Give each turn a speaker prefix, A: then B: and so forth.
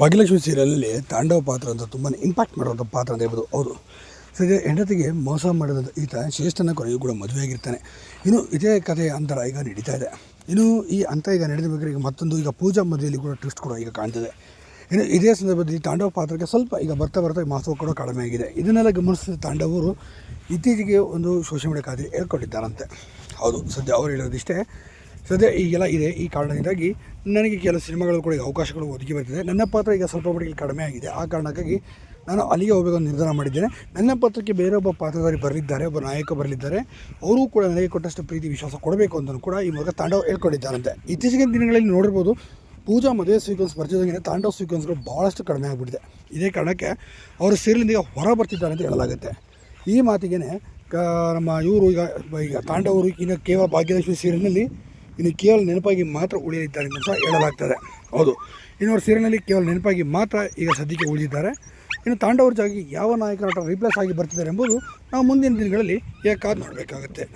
A: ಭಾಗ್ಯಲಕ್ಷ್ಮಿ ಸೀರಿಯಲಲ್ಲಿ ತಾಂಡವ ಪಾತ್ರ ಅಂತ ತುಂಬಾ ಇಂಪ್ಯಾಕ್ಟ್ ಮಾಡುವಂಥ ಪಾತ್ರ ಅಂತ ಹೇಳ್ಬೋದು. ಹೌದು. ಸದ್ಯ ಹೆಂಡತಿಗೆ ಮೋಸ ಮಾಡಿದಂಥ ಈತ ಶ್ರೇಷ್ಠನ ಕೊನೆಯೂ ಕೂಡ ಮದುವೆಯಾಗಿರ್ತಾನೆ ಇನ್ನು ಇದೇ ಕಥೆಯ ಅಂತರ ಈಗ ನಡೀತಾ ಇದೆ. ಇನ್ನು ಈ ಅಂತ ಈಗ ನಡೆದಬೇಕಾದ್ರೆ ಈಗ ಮತ್ತೊಂದು ಈಗ ಪೂಜಾ ಮದುವೆಯಲ್ಲಿ ಕೂಡ ಟ್ವಿಸ್ಟ್ ಕೂಡ ಈಗ ಕಾಣ್ತಿದೆ. ಇನ್ನು ಇದೇ ಸಂದರ್ಭದಲ್ಲಿ ತಾಂಡವ ಪಾತ್ರಕ್ಕೆ ಸ್ವಲ್ಪ ಈಗ ಬರ್ತಾ ಬರ್ತಾ ಮಹತ್ವ ಕೂಡ ಕಡಿಮೆ ಆಗಿದೆ. ಇದನ್ನೆಲ್ಲ ಗಮನಿಸಿದ ತಾಂಡವರು ಇತ್ತೀಚೆಗೆ ಒಂದು ಸೋಷಿಯಲ್ ಮೀಡಿಯಾ ಖಾತೆ ಹೇಳ್ಕೊಂಡಿದ್ದಾರಂತೆ ಹೌದು. ಸದ್ಯ ಅವ್ರು ಹೇಳೋದಿಷ್ಟೇ ಸದ್ಯ ಈಗೆಲ್ಲ ಇದೆ. ಈ ಕಾರಣದಿಂದಾಗಿ ನನಗೆ ಕೆಲವು ಸಿನಿಮಾಗಳು ಕೂಡ ಅವಕಾಶಗಳು ಒದಗಿ ಬರ್ತಿದೆ. ನನ್ನ ಪಾತ್ರ ಈಗ ಸ್ವಲ್ಪ ಮಟ್ಟಿಗೆ ಕಡಿಮೆ ಆಗಿದೆ. ಆ ಕಾರಣಕ್ಕಾಗಿ ನಾನು ಅಲ್ಲಿಗೆ ಹೋಗಬೇಕು ನಿರ್ಧಾರ ಮಾಡಿದ್ದೇನೆ. ನನ್ನ ಪಾತ್ರಕ್ಕೆ ಬೇರೆ ಒಬ್ಬ ಪಾತ್ರಧಾರಿ ಬರಲಿದ್ದಾರೆ, ಒಬ್ಬ ನಾಯಕ ಬರಲಿದ್ದಾರೆ. ಅವರು ಕೂಡ ನನಗೆ ಕೊಟ್ಟಷ್ಟು ಪ್ರೀತಿ, ವಿಶ್ವಾಸ ಕೊಡಬೇಕು ಅಂತಲೂ ಕೂಡ ಈ ಮೂಲಕ ತಾಂಡವ್ ಹೇಳ್ಕೊಂಡಿದ್ದಾರಂತೆ. ಇತ್ತೀಚಿನ ದಿನಗಳಲ್ಲಿ ನೋಡಿರ್ಬೋದು ಪೂಜಾ ಮದುವೆ ಸೀಕ್ವೆನ್ಸ್ ಬರ್ತಿದ್ದಂಗೆ ತಾಂಡವ್ ಸೀಕ್ವೆನ್ಸ್ಗಳು ಭಾಳಷ್ಟು ಕಡಿಮೆ ಆಗಿಬಿಟ್ಟಿದೆ. ಇದೇ ಕಾರಣಕ್ಕೆ ಅವರು ಸೀರಿಯಲಿಂದ ಈಗ ಹೊರ ಬರ್ತಿದ್ದಾರೆ ಅಂತ ಹೇಳಲಾಗುತ್ತೆ. ಈ ಮಾತಿಗೆ ಕ ನಮ್ಮ ಇವರು ಈಗ ಈಗ ತಾಂಡವರು ಈಗ ಕೇವಲ ಭಾಗ್ಯಲಕ್ಷ್ಮಿ ಸೀರಿಯಲ್ನಲ್ಲಿ ಇನ್ನು ಕೇವಲ ನೆನಪಾಗಿ ಮಾತ್ರ ಉಳಿಯಲಿದ್ದಾರೆ ಅಂತ ಹೇಳಲಾಗ್ತದೆ. ಹೌದು. ಇನ್ನು ಅವ್ರ ಸೀರಿಯಲ್ನಲ್ಲಿ ಕೇವಲ ನೆನಪಾಗಿ ಮಾತ್ರ ಈಗ ಸದ್ಯಕ್ಕೆ ಉಳಿದಿದ್ದಾರೆ. ಇನ್ನು ತಾಂಡವ್ರ ಜಾಗಿ ಯಾವ ನಾಯಕರಾಟ ರಿಪ್ಲೇಸ್ ಆಗಿ ಬರ್ತಿದ್ದಾರೆ ಎಂಬುದು ನಾವು ಮುಂದಿನ ದಿನಗಳಲ್ಲಿ ಏಕಾದ ಕಾದು ನೋಡಬೇಕಾಗುತ್ತೆ.